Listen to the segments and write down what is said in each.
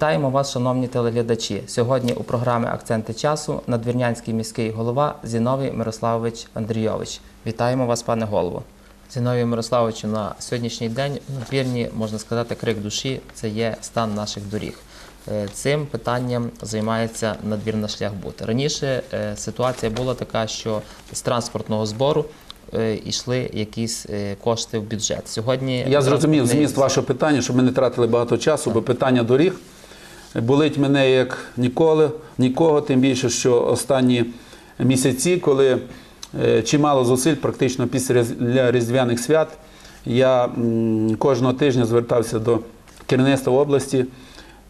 Вітаємо вас, шановні телеглядачі. Сьогодні у програмі Акценти часу надвірнянський міський голова Зіновій Мирославович Андрійович. Вітаємо вас, пане голово. Зіновій Мирославовичу, на сьогоднішній день надвірні, можна сказати, крик душі це є стан наших доріг. Е, Цим питанням займається надвірна шляхбут. Раніше е, ситуація була така, що з транспортного збору е, йшли якісь кошти в бюджет. Сьогодні Я зрозумів зміст вашого питання, щоб ми не тратили багато часу, бо питання доріг болить мене як ніколи, нікого, тим більше, що останні місяці, коли е, чимало зусиль, практично після різдвяних свят, я кожного тижня звертався до керівництва області.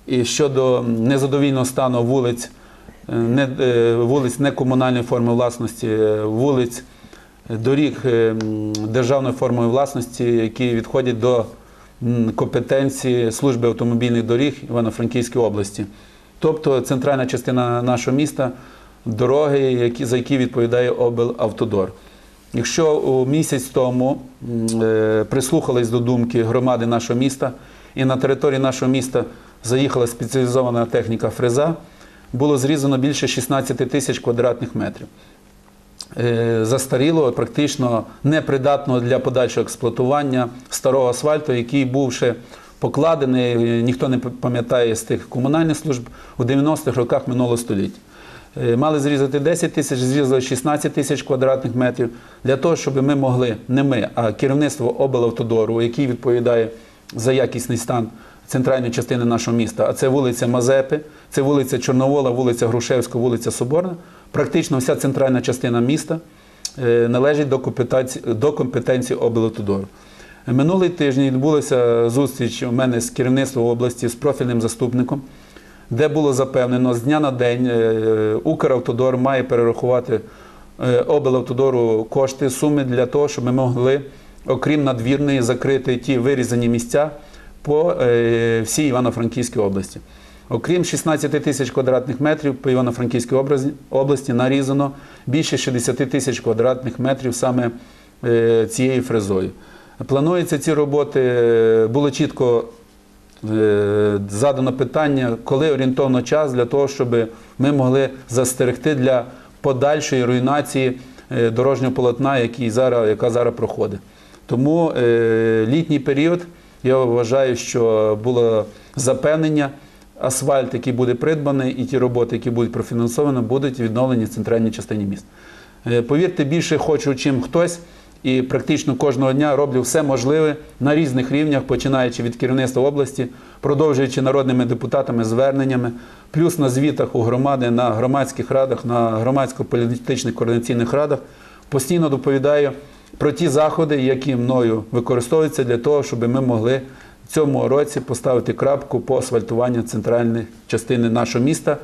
І щодо незадовільного стану вулиць, е, не, е, вулиць некомунальної форми власності, вулиць доріг державної форми власності, які відходять до компетенції служби автомобільних доріг Івано-Франківської області. Тобто центральна частина нашого міста дороги, за які відповідає облавтодор. Якщо у місяць тому е, прислухались до думки громади нашого міста, і на території нашого міста заїхала спеціалізована техніка фреза, було зрізано більше 16 тисяч квадратних метрів. Е, Застарілого, практично непридатного для подальшого експлуатування старого асфальту, який був ще покладений, е, ніхто не пам'ятає з тих комунальних служб у 90-х роках минулого століття. Е, Мали зрізати 10 тисяч, зрізали 16 тисяч квадратних метрів для того, щоб ми могли, не ми, а керівництво облавтодору, який відповідає за якісний стан центральної частини нашого міста, а це вулиця Мазепи, це вулиця Чорновола, вулиця Грушевська, вулиця Соборна. Практично вся центральна частина міста е, належить до компетенції, до компетенції облавтодору. Минулий тиждень відбулася зустріч у мене з керівництвом області з профільним заступником, де було запевнено, з дня на день е, Укравтодор має перерахувати е, облавтодору кошти, суми для того, щоб ми могли, окрім надвірної, закрити ті вирізані місця по всій Івано-Франківській області. Окрім 16 тисяч квадратних метрів по Івано-Франківській області нарізано більше 60 тисяч квадратних метрів саме е, цією фрезою. Плануються ці роботи, е, було чітко е, задано питання, коли орієнтовно час для того, щоб ми могли застерегти для подальшої руйнації дорожнього полотна, який яка зараз проходить. Тому літній період, я вважаю, що було запевнення, асфальт, який буде придбаний, і ті роботи, які будуть профінансовані, будуть відновлені в центральній частині міста. Е, Повірте, більше хочу, чим хтось, і практично кожного дня роблю все можливе на різних рівнях, починаючи від керівництва області, продовжуючи народними депутатами зверненнями, плюс на звітах у громади, на громадських радах, на громадсько-політичних координаційних радах. Постійно доповідаю про ті заходи, які мною використовуються для того, щоб ми могли цьому році поставити крапку по асфальтуванню центральної частини нашого міста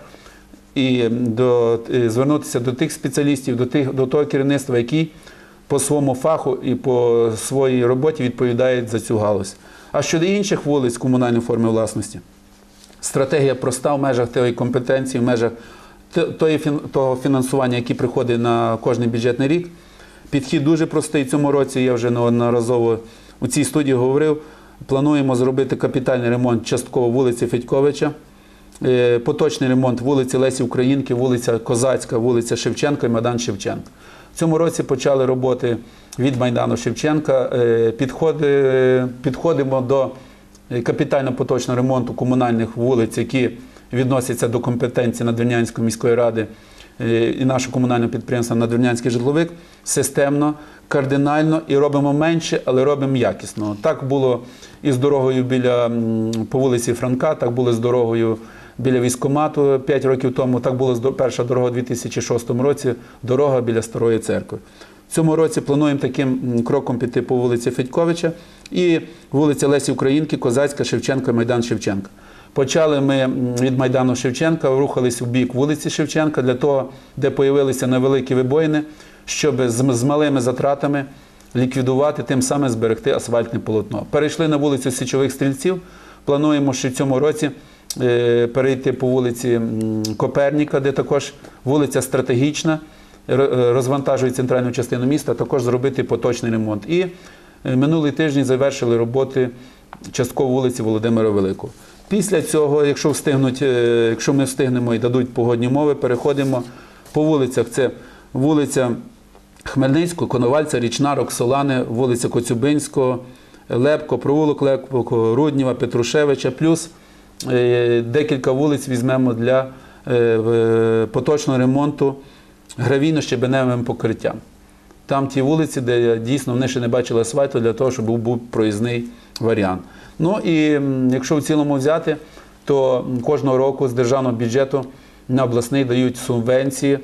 і до, е, звернутися до тих спеціалістів, до, тих, до того керівництва, які по своєму фаху і по своїй роботі відповідають за цю галузь. А щодо інших вулиць комунальної форми власності, стратегія проста в межах тієї компетенції, в межах того фінансування, яке приходить на кожний бюджетний рік. Підхід дуже простий. Цьому році я вже неодноразово у цій студії говорив. Плануємо зробити капітальний ремонт частково вулиці Федьковича, е, поточний ремонт вулиці Лесі Українки, вулиця Козацька, вулиця Шевченка і Майдан Шевченка. В цьому році почали роботи від Майдану Шевченка. Е, Підходи, підходимо до е, капітально-поточного ремонту комунальних вулиць, які відносяться до компетенції Надвірнянської міської ради е, і нашого комунального підприємства Надвірнянський житловик системно, кардинально і робимо менше, але робимо якісно. Так було і з дорогою біля по вулиці Франка, так було з дорогою біля військкомату 5 років тому. Так була перша дорога у 2006 році, дорога біля Старої церкви. В цьому році плануємо таким кроком піти по вулиці Федьковича і вулиця Лесі Українки, Козацька, Шевченка, Майдан Шевченка. Почали ми від Майдану Шевченка, рухались в бік вулиці Шевченка для того, де появилися невеликі вибоїни, щоб з, малими затратами ліквідувати, тим самим зберегти асфальтне полотно. Перейшли на вулицю Січових стрільців. Плануємо, що в цьому році е, перейти по вулиці Коперніка, де також вулиця стратегічна, е, розвантажує центральну частину міста, також зробити поточний ремонт. І е, минулий тиждень завершили роботи частково вулиці Володимира Великого. Після цього, якщо встигнуть, якщо ми встигнемо і дадуть погодні умови, переходимо по вулицях. Це вулиця Хмельницького, Коновальця, Річна, Роксолани, вулиця Коцюбинського, Лепко, провулок Лепко, Рудніва, Петрушевича, плюс е, декілька вулиць візьмемо для е, поточного ремонту гравійно-щебеневим покриттям. Там ті вулиці, де дійсно вони ще не бачили асфальту для того, щоб був проїзний варіант. Ну і якщо в цілому взяти, то кожного року з державного бюджету на обласний дають субвенції.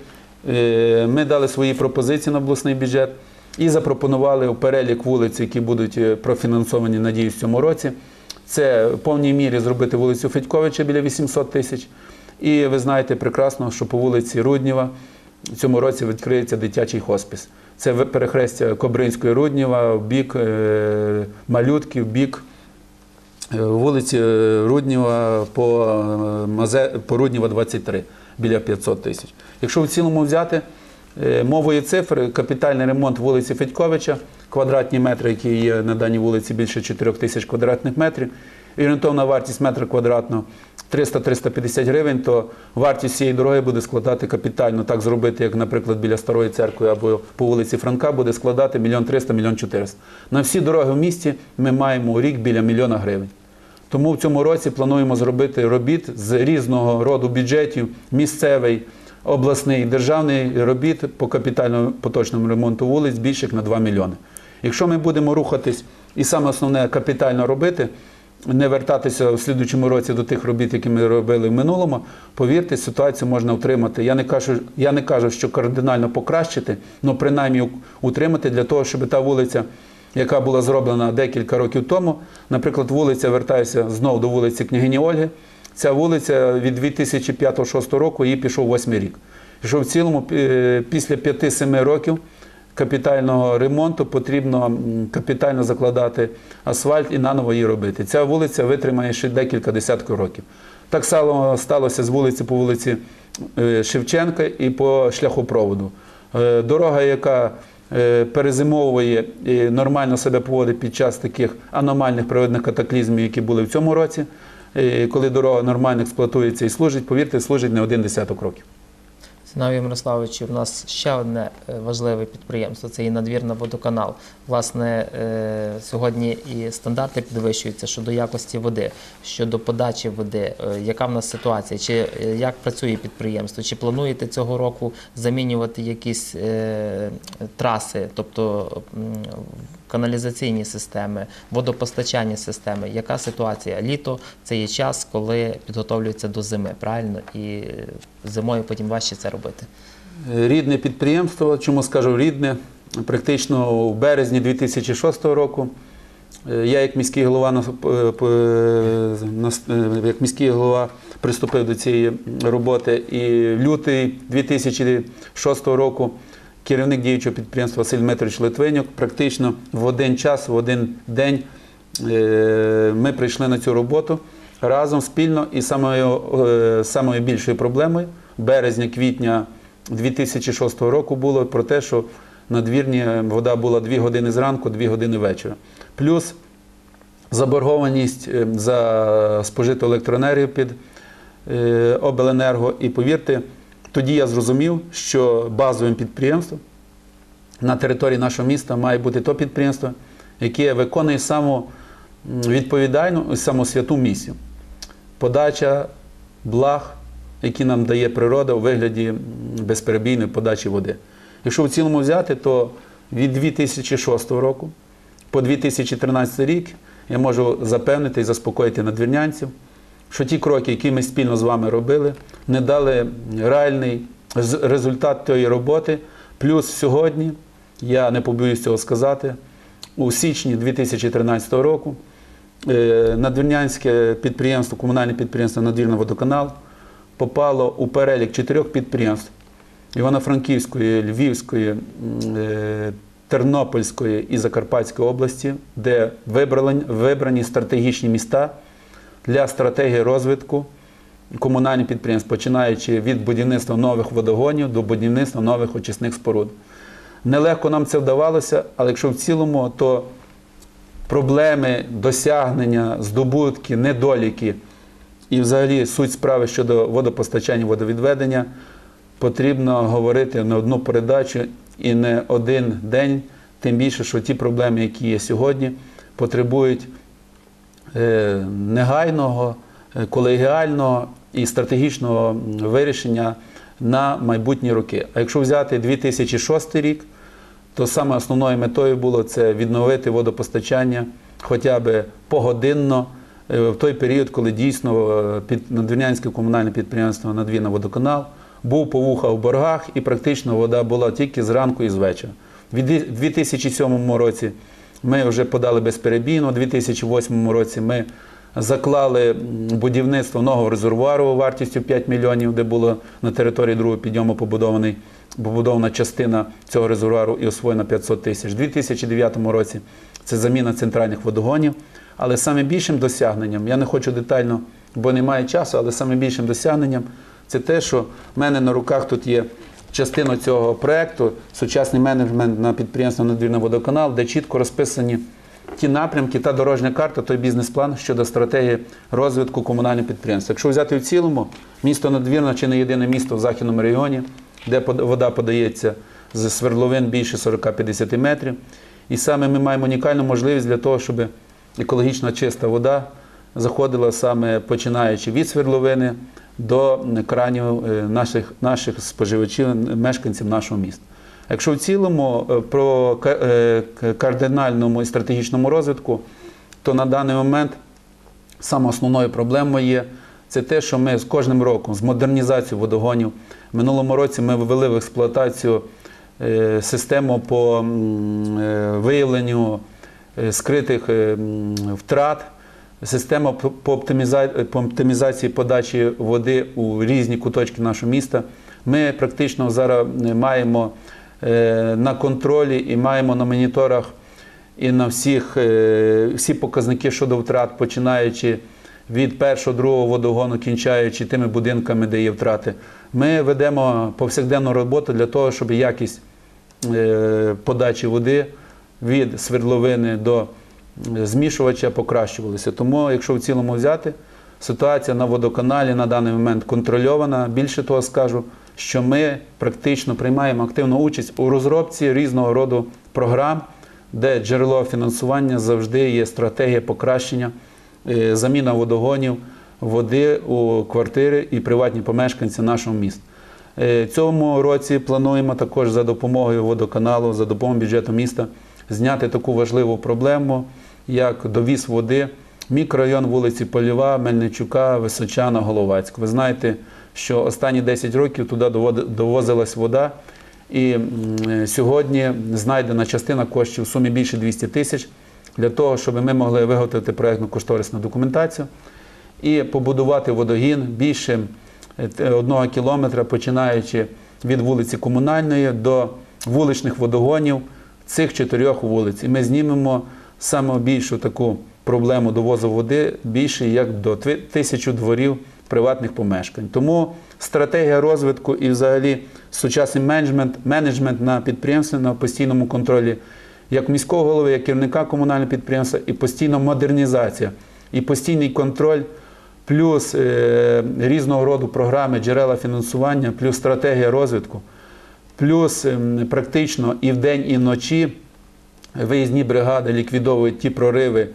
Е, Ми дали свої пропозиції на обласний бюджет і запропонували у перелік вулиць, які будуть е, профінансовані, надіюсь, в цьому році. Це в повній мірі зробити вулицю Федьковича біля 800 тисяч. І ви знаєте прекрасно, що по вулиці Рудніва в цьому році відкриється дитячий хоспіс. Це перехрестя Кобринської Рудніва, в бік е, Малютки, в бік вулиці Рудніва по Рудніва 23, біля 500 тисяч. Якщо в цілому взяти е, мовою цифр, капітальний ремонт вулиці Федьковича, квадратні метри, які є на даній вулиці більше 4 тисяч квадратних метрів, і орієнтовна вартість метра квадратного 300-350 гривень, то вартість цієї дороги буде складати капітально, так зробити, як, наприклад, біля Старої церкви або по вулиці Франка, буде складати 1 300 1 400 На всі дороги в місті ми маємо рік біля мільйона гривень. Тому в цьому році плануємо зробити робіт з різного роду бюджетів, місцевий, обласний, державний робіт по капітальному поточному ремонту вулиць більше як на 2 мільйони. Якщо ми будемо рухатись і саме основне капітально робити, не вертатися в слідучому році до тих робіт, які ми робили в минулому, повірте, ситуацію можна утримати. Я не кажу, я не кажу, що кардинально покращити, але принаймні утримати для того, щоб та вулиця яка була зроблена декілька років тому. Наприклад, вулиця, вертаюся знову до вулиці княгині Ольги. Ця вулиця від 2005-2006 року їй пішов восьмий рік. Що в цілому е, після 5-7 років капітального ремонту потрібно капітально закладати асфальт і наново її робити. Ця вулиця витримає ще декілька десятків років. Так само сталося з вулиці по вулиці е, Шевченка і по шляхопроводу. Е, Дорога, яка перезимовує і нормально себе поводить під час таких аномальних природних катаклізмів, які були в цьому році. Коли дорога нормально експлуатується і служить, повірте, служить не один десяток років. Зіновій Мирославовичу, у нас ще одне е, важливе підприємство це і надвірна водоканал. Власне, е, сьогодні і стандарти підвищуються щодо якості води, щодо подачі води. Е, Яка в нас ситуація? Чи як працює підприємство? Чи плануєте цього року замінювати якісь траси, тобто каналізаційні системи, водопостачальні системи? Яка ситуація? Літо це є час, коли підготовлюється до зими, правильно? І е, зимою потім важче це робити. Рідне підприємство, чому скажу рідне, практично в березні 2006 року. е, Я як міський голова нас- е, як міський голова приступив до цієї роботи. І лютий 2006 року керівник діючого підприємства Василь Дмитрович Литвинюк практично в один час, в один день е, ми прийшли на цю роботу разом спільно і самою, е, самою більшою проблемою березня-квітня 2006 року було про те, що надвірні вода була 2 години зранку, 2 години вечора. Плюс заборгованість е, за спожиту електроенергію під е, обленерго. І повірте, тоді я зрозумів, що базовим підприємством на території нашого міста має бути то підприємство, яке виконує саму відповідальну і саму святу місію. Подача благ, які нам дає природа у вигляді безперебійної подачі води. Якщо в цілому взяти, то від 2006 року по 2013 рік я можу запевнити і заспокоїти надвірнянців, що ті кроки, які ми спільно з вами робили, не дали реальний результат тієї роботи. Плюс сьогодні, я не побоюсь цього сказати, у січні 2013 року е, надвірнянське підприємство, комунальне підприємство Надвірний водоканал попало у перелік чотирьох підприємств Івано-Франківської, Львівської, е, Тернопільської і Закарпатської області, де вибрані стратегічні міста для стратегії розвитку комунальних підприємств, починаючи від будівництва нових водогонів до будівництва нових очисних споруд. Нелегко нам це вдавалося, але якщо в цілому, то проблеми, досягнення, здобутки, недоліки і взагалі суть справи щодо водопостачання, водовідведення потрібно говорити не одну передачу і не один день, тим більше, що ті проблеми, які є сьогодні, потребують негайного, е, колегіального і стратегічного вирішення на майбутні роки. А якщо взяти 2006 рік, то саме основною метою було це відновити водопостачання хоча б погодинно е, в той період, коли дійсно е, під надвірнянське комунальне підприємство Надвірна водоканал був по вуха в боргах, і практично вода була тільки зранку і з вечора. В 2007 році ми вже подали безперебійно, у 2008 році ми заклали будівництво нового резервуару вартістю 5 мільйонів, де було на території другого підйому побудований, побудована частина цього резервуару і освоєна 500 тисяч. У 2009 році це заміна центральних водогонів. Але саме більшим досягненням, я не хочу детально, бо немає часу, але саме більшим досягненням це те, що в мене на руках тут є частина цього проекту, сучасний менеджмент на підприємство Надвірний водоканал, де чітко розписані ті напрямки, та дорожня карта, той бізнес-план щодо стратегії розвитку комунального підприємства. Якщо взяти в цілому, місто Надвірна чи не єдине місто в західному регіоні, де вода подається з свердловин більше 40-50 метрів. І саме ми маємо унікальну можливість для того, щоб екологічно чиста вода заходила саме починаючи від свердловини до кранів е, наших, наших споживачів, мешканців нашого міста. Якщо в цілому е, про е, кардинальному і стратегічному розвитку, то на даний момент саме основною проблемою є це те, що ми з кожним роком з модернізацією водогонів минулому році ми ввели в експлуатацію систему по виявленню скритих втрат, система по- по оптиміза- по оптимізації подачі води у різні куточки нашого міста. Ми практично зараз маємо е, на контролі і маємо на моніторах і на всіх е, всі показники щодо втрат, починаючи від першого, другого водогону, кінчаючи тими будинками, де є втрати. Ми ведемо повсякденну роботу для того, щоб якість е, подачі води від свердловини до змішувача покращувалася. Тому, якщо в цілому взяти, ситуація на водоканалі на даний момент контрольована. Більше того скажу, що ми практично приймаємо активну участь у розробці різного роду програм, де джерело фінансування завжди є стратегія покращення, е, заміна водогонів, води у квартири і приватні помешканці нашого міста. Е, Цьому році плануємо також за допомогою водоканалу, за допомогою бюджету міста зняти таку важливу проблему, як довіз води, мікрорайон вулиці Польова, Мельничука, Височана, Головацьк. Ви знаєте, що останні 10 років туди довозилась вода, і сьогодні знайдена частина коштів в сумі більше 200 тисяч для того, щоб ми могли виготовити проєктну кошторисну документацію і побудувати водогін більше е, одного кілометра, починаючи від вулиці Комунальної до вуличних водогонів цих чотирьох вулиць. І ми знімемо саме більшу таку проблему довозу води більше як до тисячу дворів приватних помешкань. Тому стратегія розвитку і взагалі сучасний менеджмент, менеджмент на підприємстві на постійному контролі як міського голови, як керівника комунального підприємства, і постійна модернізація, і постійний контроль, плюс е, різного роду програми, джерела фінансування, плюс стратегія розвитку, плюс ем, практично і вдень, і вночі виїзні бригади ліквідовують ті прориви.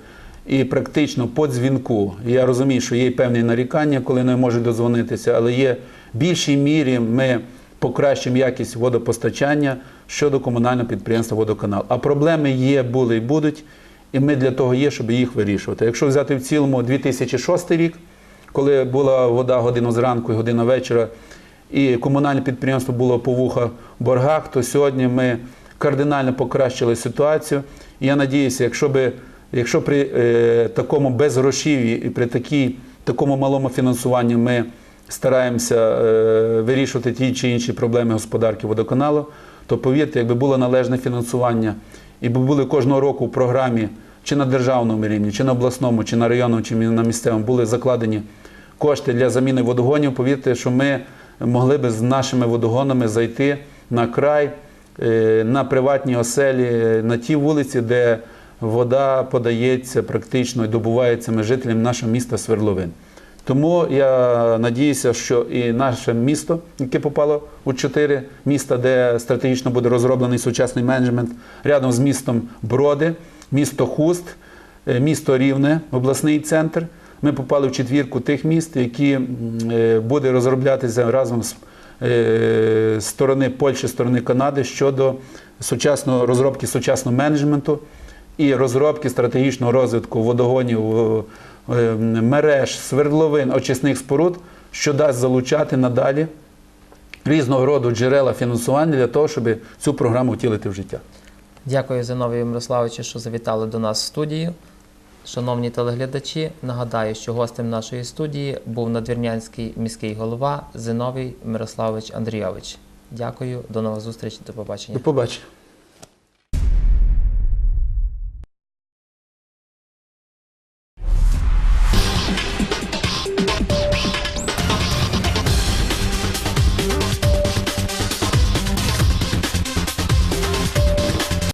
І практично по дзвінку. Я розумію, що є певні нарікання, коли не можуть дозвонитися, але є в більшій мірі ми покращимо якість водопостачання щодо комунального підприємства Водоканал. А проблеми є, були і будуть, і ми для того є, щоб їх вирішувати. Якщо взяти в цілому 2006 рік, коли була вода годину зранку і година вечора, і комунальне підприємство було по вуха боргах, то сьогодні ми кардинально покращили ситуацію. І я надіюся, якщо би Якщо при е, такому безгрошів'ї і при такій, такому малому фінансуванні ми стараємося е, вирішувати ті чи інші проблеми господарки водоканалу, то повірте, якби було належне фінансування і були кожного року в програмі чи на державному рівні, чи на обласному, чи на районному, чи на місцевому були закладені кошти для заміни водогонів, повірте, що ми могли би з нашими водогонами зайти на край, на приватні оселі, на ті вулиці, де вода подається практично і добувається ми жителям нашого міста Свердловин. Тому я надіюся, що і наше місто, яке попало у чотири міста, де стратегічно буде розроблений сучасний менеджмент, рядом з містом Броди, місто Хуст, е, місто Рівне, обласний центр. Ми попали в четвірку тих міст, які е, буде розроблятися разом з е, сторони Польщі, сторони Канади щодо сучасного розробки сучасного менеджменту і розробки стратегічного розвитку водогонів, е, е, мереж, свердловин, очисних споруд, що дасть залучати надалі різного роду джерела фінансування для того, щоб цю програму втілити в життя. Дякую Зиновію Мирославовичу, що завітали до нас в студію. Шановні телеглядачі, нагадаю, що гостем нашої студії був надвірнянський міський голова Зиновій Мирославович Андрійович. Дякую, до нових зустрічей, до побачення. До побачення.